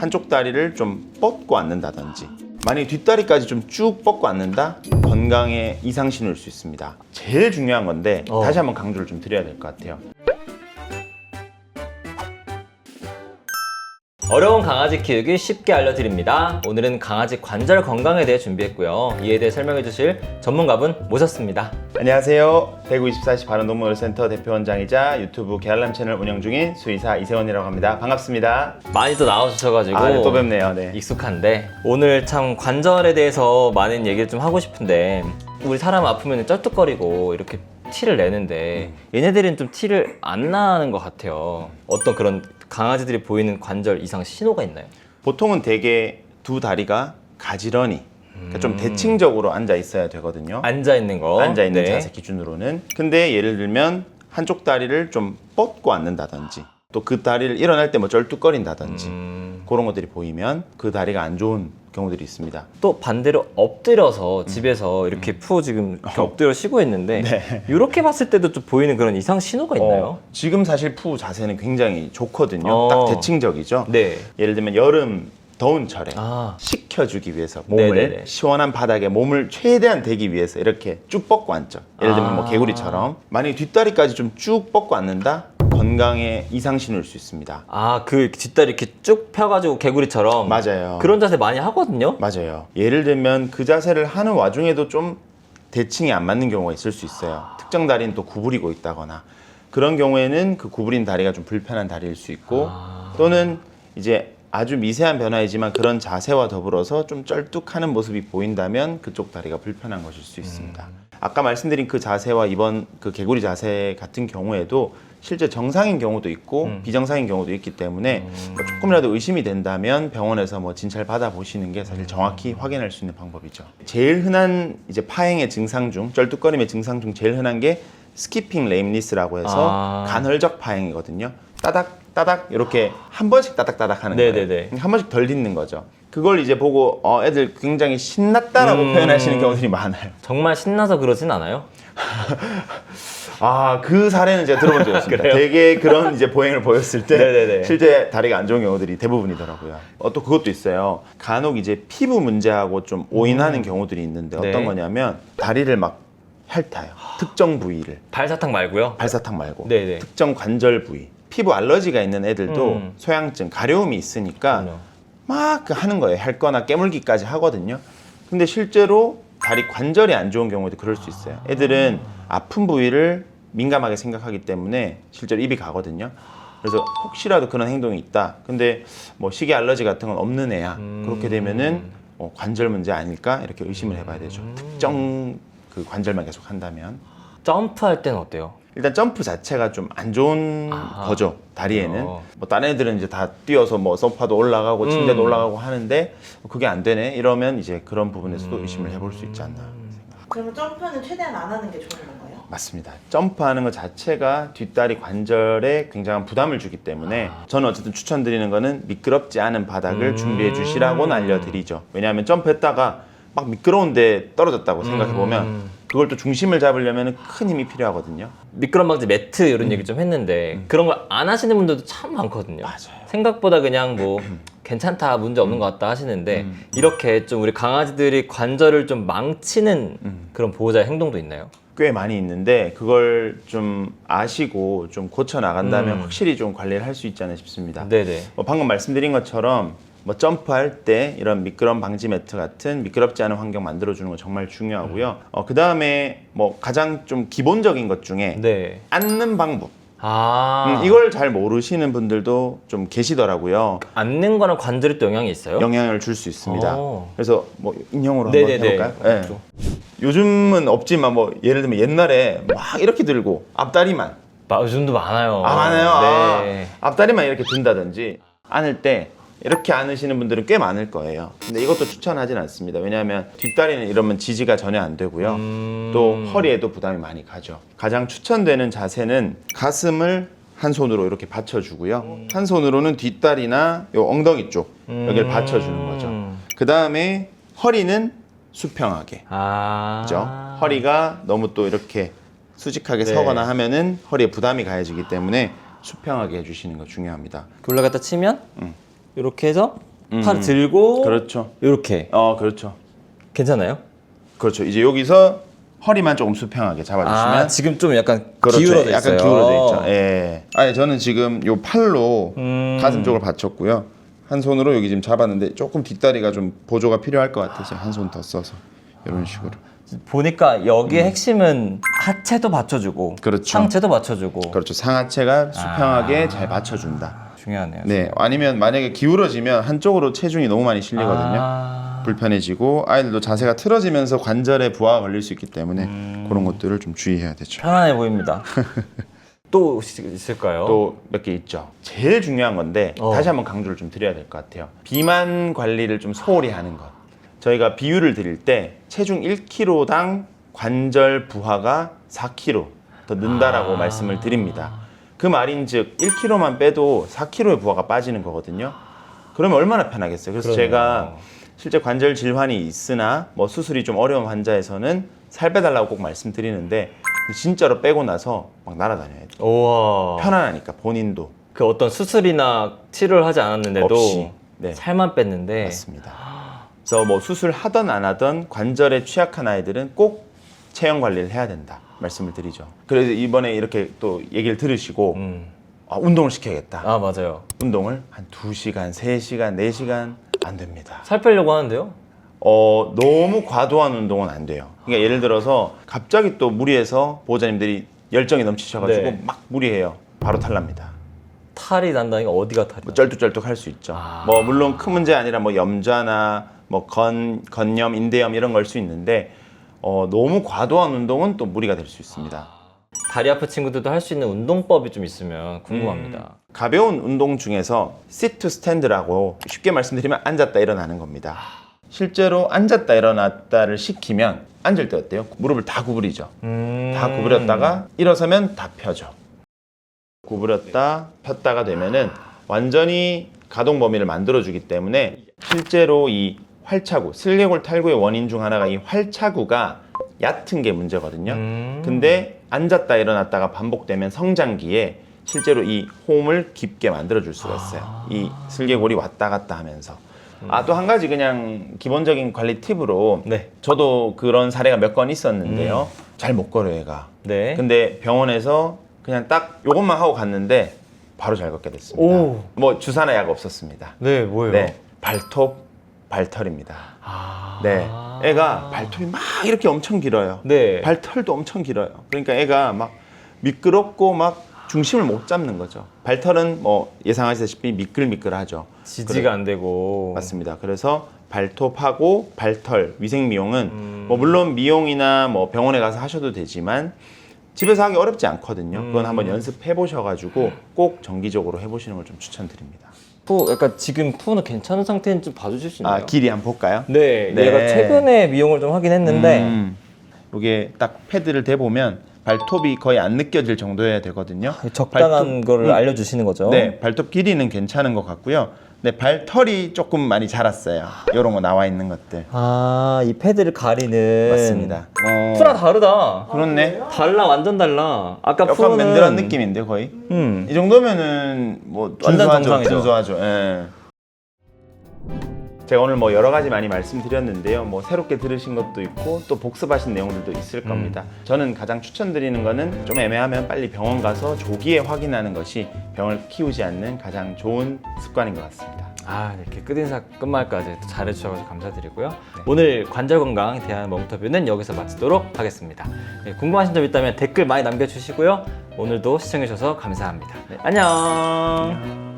한쪽 다리를 좀 뻗고 앉는다든지 만약에 뒷다리까지 좀 쭉 뻗고 앉는다? 건강에 이상 신호일 수 있습니다. 제일 중요한 건데 어. 다시 한번 강조를 좀 드려야 될 것 같아요. 어려운 강아지 키우기 쉽게 알려드립니다. 오늘은 강아지 관절 건강에 대해 준비했고요. 이에 대해 설명해 주실 전문가분 모셨습니다. 안녕하세요. 대구 24시 바른동물센터 대표원장이자 유튜브 개알람 채널 운영 중인 수의사 이세원이라고 합니다. 반갑습니다. 많이 또 나와주셔가지고 아, 네, 또 뵙네요. 네. 익숙한데 오늘 참 관절에 대해서 많은 얘기를 좀 하고 싶은데 우리 사람 아프면 쩔뚝거리고 이렇게 티를 내는데 얘네들은 좀 티를 안 나는 것 같아요. 어떤 그런 강아지들이 보이는 관절 이상 신호가 있나요? 보통은 대개 두 다리가 가지런히 그러니까 좀 대칭적으로 앉아 있어야 되거든요. 앉아 있는 거. 앉아 있는 네. 자세 기준으로는. 근데 예를 들면 한쪽 다리를 좀 뻗고 앉는다든지 또 그 다리를 일어날 때 뭐 쩔뚝거린다든지 음, 그런 것들이 보이면 그 다리가 안 좋은 경우들이 있습니다. 또 반대로 엎드려서 집에서 이렇게 푸 지금 이렇게 엎드려 쉬고 있는데 음. 네. 이렇게 봤을 때도 좀 보이는 그런 이상 신호가 있나요? 어, 지금 사실 푸 자세는 굉장히 좋거든요. 어. 딱 대칭적이죠. 네. 예를 들면 여름 더운 철에 아, 식혀주기 위해서 몸을 네네네. 시원한 바닥에 몸을 최대한 대기 위해서 이렇게 쭉 뻗고 앉죠. 예를 들면 뭐 아. 개구리처럼 만약에 뒷다리까지 좀 쭉 뻗고 앉는다 건강에 이상 신호일 수 있습니다. 아, 그 뒷다리 이렇게 쭉 펴가지고 개구리처럼 맞아요. 그런 자세 많이 하거든요. 맞아요. 예를 들면 그 자세를 하는 와중에도 좀 대칭이 안 맞는 경우가 있을 수 있어요. 특정 다리는 또 구부리고 있다거나 그런 경우에는 그 구부린 다리가 좀 불편한 다리일 수 있고 아. 또는 이제 아주 미세한 변화이지만 그런 자세와 더불어서 좀 쩔뚝하는 모습이 보인다면 그쪽 다리가 불편한 것일 수 있습니다. 아까 말씀드린 그 자세와 이번 그 개구리 자세 같은 경우에도 실제 정상인 경우도 있고 비정상인 경우도 있기 때문에 뭐 조금이라도 의심이 된다면 병원에서 뭐 진찰 받아 보시는 게 사실 정확히 확인할 수 있는 방법이죠. 제일 흔한 이제 파행의 증상 중 쩔뚝거림의 증상 중 제일 흔한 게 스키핑 레임리스라고 해서 아. 간헐적 파행이거든요. 따닥 따닥 이렇게 한 번씩 따닥 따닥 하는 네네네. 거예요. 한 번씩 덜 딛는 거죠. 그걸 이제 보고 어, 애들 굉장히 신났다라고 음. 표현하시는 경우들이 많아요. 정말 신나서 그러진 않아요? 아, 그 사례는 제가 들어본 적이 없습니다. 그래요? 되게 그런 이제 보행을 보였을 때 네네네. 실제 다리가 안 좋은 경우들이 대부분이더라고요. 어, 또 그것도 있어요. 간혹 이제 피부 문제하고 좀 오인하는 경우들이 있는데 어떤 네. 거냐면 다리를 막 핥아요. 특정 부위를. 발사탕 말고요. 발사탕 말고 네네. 특정 관절 부위. 피부 알러지가 있는 애들도 음. 소양증, 가려움이 있으니까 그럼요. 막그 하는 거예요. 핥거나 깨물기까지 하거든요. 근데 실제로 다리 관절이 안 좋은 경우도 그럴 수 있어요. 애들은 아픈 부위를 민감하게 생각하기 때문에 실제로 입이 가거든요. 그래서 혹시라도 그런 행동이 있다. 근데 뭐 시계 알러지 같은 건 없는 애야. 음. 그렇게 되면은 어, 관절 문제 아닐까 이렇게 의심을 해봐야 되죠. 음. 특정 그 관절만 계속 한다면. 점프할 때는 어때요? 일단 점프 자체가 좀 안 좋은 아, 거죠 다리에는 어. 뭐 다른 애들은 이제 다 뛰어서 뭐 소파도 올라가고 침대도 음. 올라가고 하는데 그게 안 되네 이러면 이제 그런 부분에서도 음. 의심을 해볼 수 있지 않나 그러면 점프는 최대한 안 하는 게 좋은 건가요? 맞습니다 점프하는 것 자체가 뒷다리 관절에 굉장한 부담을 주기 때문에 저는 어쨌든 추천드리는 거는 미끄럽지 않은 바닥을 아. 음. 준비해 주시라고는 알려드리죠 왜냐하면 점프했다가 막 미끄러운데 떨어졌다고 생각해 보면 음. 그걸 또 중심을 잡으려면 큰 힘이 필요하거든요 미끄럼 방지 매트 이런 얘기 좀 했는데 그런 걸 안 하시는 분들도 참 많거든요. 음. 맞아요. 생각보다 그냥 뭐 괜찮다 문제 없는 것 같다 하시는데 음. 이렇게 좀 우리 강아지들이 관절을 좀 망치는 음. 그런 보호자의 행동도 있나요? 꽤 많이 있는데 그걸 좀 아시고 좀 고쳐 나간다면 음. 확실히 좀 관리를 할 수 있지 않나 싶습니다. 네네. 뭐 방금 말씀드린 것처럼 뭐 점프할 때 이런 미끄럼 방지 매트 같은 미끄럽지 않은 환경 만들어 주는 거 정말 중요하고요. 어, 그 다음에 뭐 가장 좀 기본적인 것 중에 네. 앉는 방법. 아 음, 이걸 잘 모르시는 분들도 좀 계시더라고요. 앉는 거랑 관절에 또 영향이 있어요? 영향을 줄 수 있습니다. 어. 그래서 뭐 인형으로 한번 네네네. 해볼까요? 네. 또. 요즘은 없지만 뭐 예를 들면 옛날에 막 이렇게 들고 앞다리만 마- 요즘도 많아요. 아 많아요. 네. 아, 앞다리만 이렇게 든다든지 안을 때 이렇게 안으시는 분들은 꽤 많을 거예요. 근데 이것도 추천하진 않습니다. 왜냐하면 뒷다리는 이러면 지지가 전혀 안 되고요. 음. 또 허리에도 부담이 많이 가죠. 가장 추천되는 자세는 가슴을 한 손으로 이렇게 받쳐주고요. 한 손으로는 뒷다리나 요 엉덩이 쪽 여기를 음. 받쳐주는 거죠. 그 다음에 허리는 수평하게. 아. 그죠? 허리가 너무 또 이렇게 수직하게 네. 서거나 하면은 허리에 부담이 가해지기 때문에 수평하게 해주시는 거 중요합니다. 올라갔다 치면 음. 이렇게 해서 음. 팔 들고 그렇죠. 이렇게 어, 그렇죠. 괜찮아요? 그렇죠. 이제 여기서 허리만 조금 수평하게 잡아주시면 아 지금 좀 약간 그렇죠. 기울어져 약간 있어요. 기울어져 있죠. 예. 아니 저는 지금 요 팔로 음. 가슴 쪽을 받쳤고요. 한 손으로 여기 지금 잡았는데 조금 뒷다리가 좀 보조가 필요할 것 같아서 한 손 더 써서 이런 식으로. 보니까 여기의 핵심은 하체도 받쳐주고 음. 그렇죠. 상체도 받쳐주고 그렇죠. 상하체가 수평하게 아. 잘 받쳐준다. 중요하네요. 네. 아니면 만약에 기울어지면 한쪽으로 체중이 너무 많이 실리거든요. 아. 불편해지고 아이들도 자세가 틀어지면서 관절에 부하가 걸릴 수 있기 때문에 음. 그런 것들을 좀 주의해야 되죠. 편안해 보입니다. 또 있을까요? 또 몇 개 있죠. 제일 중요한 건데 어. 다시 한번 강조를 좀 드려야 될 것 같아요. 비만 관리를 좀 소홀히 하는 것. 저희가 비율을 드릴 때 체중 1kg당 관절 부하가 4kg 더 는다라고 아. 말씀을 드립니다. 그 말인즉 1kg만 빼도 4kg의 부하가 빠지는 거거든요. 그러면 얼마나 편하겠어요. 그래서 그러네요. 제가 실제 관절 질환이 있으나 뭐 수술이 좀 어려운 환자에서는 살 빼달라고 꼭 말씀드리는데 진짜로 빼고 나서 막 날아다녀야 돼요. 우와. 편안하니까 본인도 그 어떤 수술이나 치료를 하지 않았는데도 없이. 네. 살만 뺐는데 맞습니다. 그래서 뭐 수술 하던 안 하던 관절에 취약한 아이들은 꼭 체형 관리를 해야 된다 말씀을 드리죠. 그래서 이번에 이렇게 또 얘기를 들으시고 음. 아, 운동을 시켜야겠다. 아 맞아요. 운동을 한 2시간, 3시간, 4시간 안 됩니다. 살 빼려고 하는데요. 어, 너무 과도한 운동은 안 돼요. 그러니까 예를 들어서 갑자기 또 무리해서 보호자님들이 열정이 넘치셔가지고 네. 막 무리해요. 바로 탈납니다. 탈이 난다니까 어디가 탈이? 뭐 쩔뚝쩔뚝 할 수 있죠. 아. 뭐 물론 큰 문제 아니라 뭐 염좌나 뭐 건, 건염, 인대염 이런 걸 수 있는데 어, 너무 과도한 운동은 또 무리가 될 수 있습니다. 다리 아픈 친구들도 할 수 있는 운동법이 좀 있으면 궁금합니다. 가벼운 운동 중에서 sit to stand라고 쉽게 말씀드리면 앉았다 일어나는 겁니다. 실제로 앉았다 일어났다를 시키면 앉을 때 어때요? 무릎을 다 구부리죠. 음. 다 구부렸다가 일어서면 다 펴죠. 구부렸다 폈다가 되면은 완전히 가동 범위를 만들어 주기 때문에 실제로 이 활차구, 슬개골 탈구의 원인 중 하나가 이 활차구가 얕은 게 문제거든요. 음. 근데 앉았다 일어났다가 반복되면 성장기에 실제로 이 홈을 깊게 만들어 줄 수가 있어요. 이 슬개골이 왔다 갔다 하면서. 아, 또 한 가지 그냥 기본적인 관리 팁으로 네. 저도 그런 사례가 몇 건 있었는데요. 잘못 걸어요, 얘가. 네. 근데 병원에서 그냥 딱 요것만 하고 갔는데 바로 잘 걷게 됐습니다. 오. 뭐 주사나 약 없었습니다. 네 뭐예요? 네. 발톱, 발털입니다. 아. 네. 애가 발톱이 막 이렇게 엄청 길어요. 네. 발털도 엄청 길어요. 그러니까 애가 막 미끄럽고 막 중심을 못 잡는 거죠. 발털은 뭐 예상하시다시피 미끌미끌하죠. 지지가 안 되고. 맞습니다. 그래서 발톱하고 발털 위생 미용은 음. 뭐 물론 미용이나 뭐 병원에 가서 하셔도 되지만 집에서 하기 어렵지 않거든요. 그건 음. 한번 연습해 보셔가지고 꼭 정기적으로 해보시는 걸 좀 추천드립니다. 푸 약간 지금 푸는 괜찮은 상태인지 좀 봐주실 수 있나요? 아 길이 한번 볼까요? 네, 네. 얘가 최근에 미용을 좀 하긴 했는데 음, 이게 딱 패드를 대보면 발톱이 거의 안 느껴질 정도여야 되거든요. 적당한 발톱- 거를 음. 알려주시는 거죠. 네, 발톱 길이는 괜찮은 것 같고요. 네, 발털이 조금 많이 자랐어요. 이런 거 나와 있는 것들. 아, 이 패드를 가리는 맞습니다. 어, 푸랑 다르다. 그렇네. 달라, 완전 달라. 아까 약간 푸는 맨들한 느낌인데 거의. 음. 이 정도면은 뭐 완전 준수하죠. 정상이죠. 준수하죠. 예. 제가 오늘 뭐 여러 가지 많이 말씀드렸는데요. 뭐 새롭게 들으신 것도 있고 또 복습하신 내용들도 있을 겁니다. 저는 가장 추천드리는 거는 좀 애매하면 빨리 병원 가서 조기에 확인하는 것이 병을 키우지 않는 가장 좋은 습관인 것 같습니다. 아, 이렇게 끝인사 끝말까지 또 잘해주셔서 감사드리고요. 오늘 관절 건강 대한 멈터뷰는 여기서 마치도록 하겠습니다. 네, 궁금하신 점 있다면 댓글 많이 남겨주시고요. 오늘도 시청해주셔서 감사합니다. 네, 안녕.